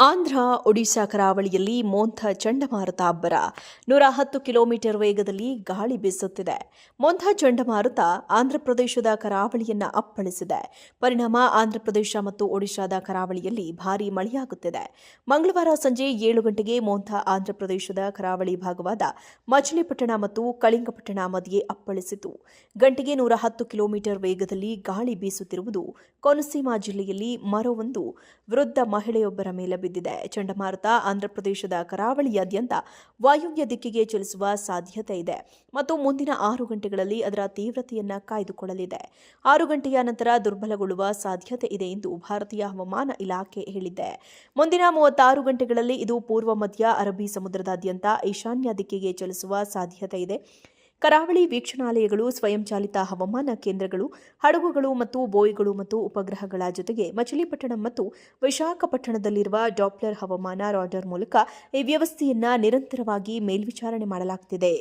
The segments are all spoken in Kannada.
ಆಂಧ್ರ, ಒಡಿಶಾ ಕರಾವಳಿಯಲ್ಲಿ ಮೋಂಥ ಚಂಡಮಾರುತ ಅಬ್ಬರ. ನೂರ ಹತ್ತು ಕಿಲೋಮೀಟರ್ ವೇಗದಲ್ಲಿ ಗಾಳಿ ಬೀಸುತ್ತಿದೆ. ಮೋಂಥ ಚಂಡಮಾರುತ ಆಂಧ್ರಪ್ರದೇಶದ ಕರಾವಳಿಯನ್ನ ಅಪ್ಪಳಿಸಿದೆ. ಪರಿಣಾಮ ಆಂಧ್ರಪ್ರದೇಶ ಮತ್ತು ಒಡಿಶಾದ ಕರಾವಳಿಯಲ್ಲಿ ಭಾರೀ ಮಳೆಯಾಗುತ್ತಿದೆ. ಮಂಗಳವಾರ ಸಂಜೆ ಏಳು ಗಂಟೆಗೆ ಮೋಂಥ ಆಂಧ್ರಪ್ರದೇಶದ ಕರಾವಳಿ ಭಾಗವಾದ ಮಚಿಲಿಪಟ್ಟಣ ಮತ್ತು ಕಳಿಂಗಪಟ್ಟಣ ಮಧ್ಯೆ ಅಪ್ಪಳಿಸಿತು. ಗಂಟೆಗೆ ನೂರ ಹತ್ತು ಕಿಲೋಮೀಟರ್ ವೇಗದಲ್ಲಿ ಗಾಳಿ ಬೀಸುತ್ತಿರುವುದು ಕೊನಸೀಮಾ ಜಿಲ್ಲೆಯಲ್ಲಿ ಮರವೊಂದು. ವೃದ್ಧ ಮಹಿಳೆಯೊಬ್ಬರ ಮೇಲೆ ಬಿದ್ದಿದೆ. ಚಂಡಮಾರುತ ಆಂಧ್ರಪ್ರದೇಶದ ಕರಾವಳಿಯಾದ್ಯಂತ ವಾಯುವ್ಯ ದಿಕ್ಕಿಗೆ ಚಲಿಸುವ ಸಾಧ್ಯತೆ ಇದೆ ಮತ್ತು ಮುಂದಿನ ಆರು ಗಂಟೆಗಳಲ್ಲಿ ಅದರ ತೀವ್ರತೆಯನ್ನು ಕಾಯ್ದುಕೊಳ್ಳಲಿದೆ. ಆರು ಗಂಟೆಯ ನಂತರ ದುರ್ಬಲಗೊಳ್ಳುವ ಸಾಧ್ಯತೆ ಇದೆ ಎಂದು ಭಾರತೀಯ ಹವಾಮಾನ ಇಲಾಖೆ ಹೇಳಿದೆ. ಮುಂದಿನ ಮೂವತ್ತಾರು ಗಂಟೆಗಳಲ್ಲಿ ಇದು ಪೂರ್ವ ಮಧ್ಯ ಅರಬ್ಬಿ ಸಮುದ್ರದಾದ್ಯಂತ ಈಶಾನ್ಯ ದಿಕ್ಕಿಗೆ ಚಲಿಸುವ ಸಾಧ್ಯತೆ ಇದೆ. ಕರಾವಳಿ ವೀಕ್ಷಣಾಲಯಗಳು, ಸ್ವಯಂಚಾಲಿತ ಹವಾಮಾನ ಕೇಂದ್ರಗಳು, ಹಡಗುಗಳು ಮತ್ತು ಬೋಯಿಗಳು ಮತ್ತು ಉಪಗ್ರಹಗಳ ಜೊತೆಗೆ ಮಚಿಲಿಪಟ್ಟಣಂ ಮತ್ತು ವಿಶಾಖಪಟ್ಟಣದಲ್ಲಿರುವ ಡಾಪ್ಲರ್ ಹವಾಮಾನ ರಾಡರ್ ಮೂಲಕ ಈ ವ್ಯವಸ್ಥೆಯನ್ನ ನಿರಂತರವಾಗಿ ಮೇಲ್ವಿಚಾರಣೆ ಮಾಡಲಾಗುತ್ತಿದೆ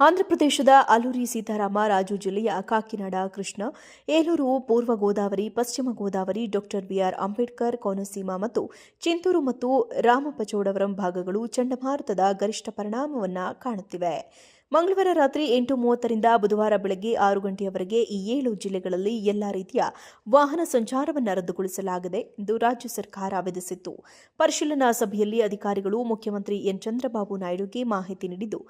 ಆಂಧ್ರಪ್ರದೇಶದ ಅಲೂರಿ ಸೀತಾರಾಮ ರಾಜು ಜಿಲ್ಲೆಯ ಕಾಕಿನಾಡ ಕೃಷ್ಣ, ಏಲೂರು, ಪೂರ್ವ ಗೋದಾವರಿ, ಪಶ್ಚಿಮ ಗೋದಾವರಿ, ಡಾಕ್ಟರ್ ಬಿಆರ್ ಅಂಬೇಡ್ಕರ್, ಕೋನಸೀಮ ಮತ್ತು ಚಿಂತೂರು ಮತ್ತು ರಾಮಪಚೋಡವರಂ ಭಾಗಗಳು ಚಂಡಮಾರುತದ ಗರಿಷ್ಠ ಪರಿಣಾಮವನ್ನು ಕಾಣುತ್ತಿವೆ. ಮಂಗಳವಾರ ರಾತ್ರಿ ಎಂಟು ಮೂವತ್ತರಿಂದ ಬುಧವಾರ ಬೆಳಗ್ಗೆ ಆರು ಗಂಟೆಯವರೆಗೆ ಈ ಏಳು ಜಿಲ್ಲೆಗಳಲ್ಲಿ ಎಲ್ಲಾ ರೀತಿಯ ವಾಹನ ಸಂಚಾರವನ್ನು ರದ್ದುಗೊಳಿಸಲಾಗಿದೆ ಎಂದು ರಾಜ್ಯ ಸರ್ಕಾರ ವಿಧಿಸಿತ್ತು ಪರಿಶೀಲನಾ ಸಭೆಯಲ್ಲಿ ಅಧಿಕಾರಿಗಳು ಮುಖ್ಯಮಂತ್ರಿ ಎನ್. ಚಂದ್ರಬಾಬು ನಾಯ್ಡುಗೆ ಮಾಹಿತಿ ನೀಡಿದ್ದು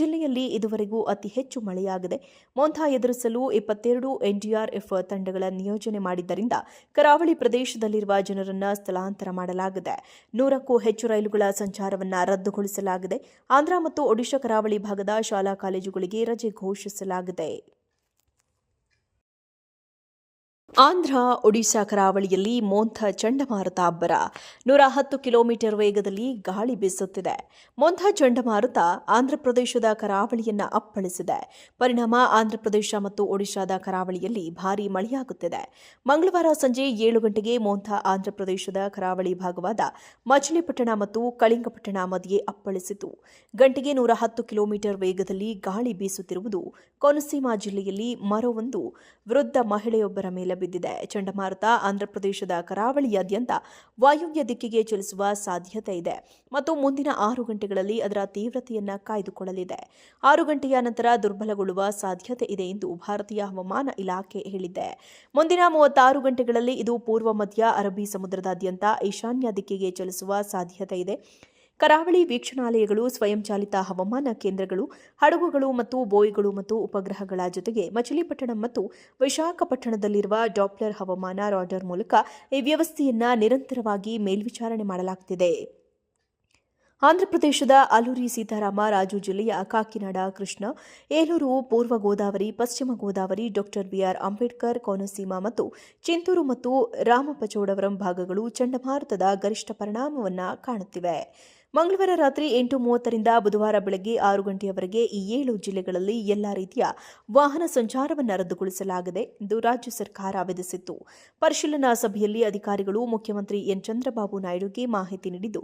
ಜಿಲ್ಲೆಯಲ್ಲಿ ಇದುವರೆಗೂ ಅತಿ ಹೆಚ್ಚು ಮಳೆಯಾಗಿದೆ. ಮೋಂಥಾ ಎದುರಿಸಲು ಇಪ್ಪತ್ತೆರಡು ಎನ್ಡಿಆರ್ಎಫ್ ತಂಡಗಳ ನಿಯೋಜನೆ ಮಾಡಿದ್ದರಿಂದ ಕರಾವಳಿ ಪ್ರದೇಶದಲ್ಲಿರುವ ಜನರನ್ನು ಸ್ಥಳಾಂತರ ಮಾಡಲಾಗಿದೆ. ನೂರಕ್ಕೂ ಹೆಚ್ಚು ರೈಲುಗಳ ಸಂಚಾರವನ್ನು ರದ್ದುಗೊಳಿಸಲಾಗಿದೆ. ಆಂಧ್ರ ಮತ್ತು ಒಡಿಶಾ ಕರಾವಳಿ ಭಾಗದ ಶಾಲಾ ಕಾಲೇಜುಗಳಿಗೆ ರಜೆ ಘೋಷಿಸಲಾಗಿದೆ. ಆಂಧ್ರ, ಒಡಿಶಾ ಕರಾವಳಿಯಲ್ಲಿ ಮೋಂಥ ಚಂಡಮಾರುತ ಅಬ್ಬರ. ನೂರ ಹತ್ತು ಕಿಲೋಮೀಟರ್ ವೇಗದಲ್ಲಿ ಗಾಳಿ ಬೀಸುತ್ತಿದೆ. ಮೋಂಥ ಚಂಡಮಾರುತ ಆಂಧ್ರಪ್ರದೇಶದ ಕರಾವಳಿಯನ್ನು ಅಪ್ಪಳಿಸಿದೆ. ಪರಿಣಾಮ ಆಂಧ್ರಪ್ರದೇಶ ಮತ್ತು ಒಡಿಶಾದ ಕರಾವಳಿಯಲ್ಲಿ ಭಾರೀ ಮಳೆಯಾಗುತ್ತಿದೆ. ಮಂಗಳವಾರ ಸಂಜೆ ಏಳು ಗಂಟೆಗೆ ಮೋಂಥ ಆಂಧ್ರಪ್ರದೇಶದ ಕರಾವಳಿ ಭಾಗವಾದ ಮಚಿಲಿಪಟ್ಟಣ ಮತ್ತು ಕಳಿಂಗಪಟ್ಟಣ ಮಧ್ಯೆ ಅಪ್ಪಳಿಸಿತು. ಗಂಟೆಗೆ ನೂರ ಹತ್ತು ಕಿಲೋಮೀಟರ್ ವೇಗದಲ್ಲಿ ಗಾಳಿ ಬೀಸುತ್ತಿರುವುದು ಕೊನಸೀಮಾ ಜಿಲ್ಲೆಯಲ್ಲಿ ಮರವೊಂದು. ವೃದ್ಧ ಮಹಿಳೆಯೊಬ್ಬರ ಮೇಲೆ ಬಿದ್ದಿದೆ. ಚಂಡಮಾರುತ ಆಂಧ್ರಪ್ರದೇಶದ ಕರಾವಳಿಯಾದ್ಯಂತ ವಾಯುವ್ಯ ದಿಕ್ಕಿಗೆ ಚಲಿಸುವ ಸಾಧ್ಯತೆ ಇದೆ ಮತ್ತು ಮುಂದಿನ ಆರು ಗಂಟೆಗಳಲ್ಲಿ ಅದರ ತೀವ್ರತೆಯನ್ನು ಕಾಯ್ದುಕೊಳ್ಳಲಿದೆ. ಆರು ಗಂಟೆಯ ನಂತರ ದುರ್ಬಲಗೊಳ್ಳುವ ಸಾಧ್ಯತೆ ಇದೆ ಎಂದು ಭಾರತೀಯ ಹವಾಮಾನ ಇಲಾಖೆ ಹೇಳಿದೆ. ಮುಂದಿನ ಮೂವತ್ತಾರು ಗಂಟೆಗಳಲ್ಲಿ ಇದು ಪೂರ್ವ ಮಧ್ಯ ಅರಬ್ಬಿ ಸಮುದ್ರದಾದ್ಯಂತ ಈಶಾನ್ಯ ದಿಕ್ಕಿಗೆ ಚಲಿಸುವ ಸಾಧ್ಯತೆ ಇದೆ. ಕರಾವಳಿ ವೀಕ್ಷಣಾಲಯಗಳು, ಸ್ವಯಂಚಾಲಿತ ಹವಾಮಾನ ಕೇಂದ್ರಗಳು, ಹಡಗುಗಳು ಮತ್ತು ಬೋಯಿಗಳು ಮತ್ತು ಉಪಗ್ರಹಗಳ ಜೊತೆಗೆ ಮಚಿಲಿಪಟ್ಟಣಂ ಮತ್ತು ವಿಶಾಖಪಟ್ಟಣದಲ್ಲಿರುವ ಡಾಪ್ಲರ್ ಹವಾಮಾನ ರಾಡರ್ ಮೂಲಕ ಈ ವ್ಯವಸ್ಥೆಯನ್ನ ನಿರಂತರವಾಗಿ ಮೇಲ್ವಿಚಾರಣೆ ಮಾಡಲಾಗುತ್ತಿದೆ ಆಂಧ್ರಪ್ರದೇಶದ ಅಲೂರಿ ಸೀತಾರಾಮ ರಾಜು ಜಿಲ್ಲೆಯ ಕಾಕಿನಾಡ ಕೃಷ್ಣ, ಏಲೂರು, ಪೂರ್ವ ಗೋದಾವರಿ, ಪಶ್ಚಿಮ ಗೋದಾವರಿ, ಡಾಕ್ಟರ್ ಬಿಆರ್ ಅಂಬೇಡ್ಕರ್, ಕೋನಸೀಮ ಮತ್ತು ಚಿಂತೂರು ಮತ್ತು ರಾಮಪಚೋಡವರಂ ಭಾಗಗಳು ಚಂಡಮಾರುತದ ಗರಿಷ್ಠ ಪರಿಣಾಮವನ್ನು ಕಾಣುತ್ತಿವೆ. ಮಂಗಳವಾರ ರಾತ್ರಿ ಎಂಟು ಮೂವತ್ತರಿಂದ ಬುಧವಾರ ಬೆಳಗ್ಗೆ ಆರು ಗಂಟೆಯವರೆಗೆ ಈ ಏಳು ಜಿಲ್ಲೆಗಳಲ್ಲಿ ಎಲ್ಲಾ ರೀತಿಯ ವಾಹನ ಸಂಚಾರವನ್ನು ರದ್ದುಗೊಳಿಸಲಾಗಿದೆ ಎಂದು ರಾಜ್ಯ ಸರ್ಕಾರ ವಿಧಿಸಿತ್ತು ಪರಿಶೀಲನಾ ಸಭೆಯಲ್ಲಿ ಅಧಿಕಾರಿಗಳು ಮುಖ್ಯಮಂತ್ರಿ ಎನ್. ಚಂದ್ರಬಾಬು ನಾಯ್ಡುಗೆ ಮಾಹಿತಿ ನೀಡಿದ್ದು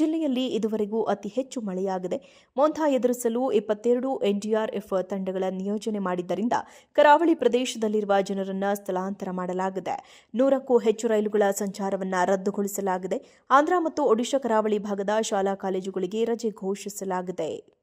ಜಿಲ್ಲೆಯಲ್ಲಿ ಇದುವರೆಗೂ ಅತಿ ಹೆಚ್ಚು ಮಳೆಯಾಗಿದೆ. ಮೋಂಥಾ ಎದುರಿಸಲು ಇಪ್ಪತ್ತೆರಡು ಎನ್ಡಿಆರ್ಎಫ್ ತಂಡಗಳ ನಿಯೋಜನೆ ಮಾಡಿದ್ದರಿಂದ ಕರಾವಳಿ ಪ್ರದೇಶದಲ್ಲಿರುವ ಜನರನ್ನು ಸ್ಥಳಾಂತರ ಮಾಡಲಾಗಿದೆ. ನೂರಕ್ಕೂ ಹೆಚ್ಚು ರೈಲುಗಳ ಸಂಚಾರವನ್ನು ರದ್ದುಗೊಳಿಸಲಾಗಿದೆ. ಆಂಧ್ರ ಮತ್ತು ಒಡಿಶಾ ಕರಾವಳಿ ಭಾಗದ ಶಾಲಾ ಕಾಲೇಜುಗಳಿಗೆ ರಜೆ ಘೋಷಿಸಲಾಗಿದೆ.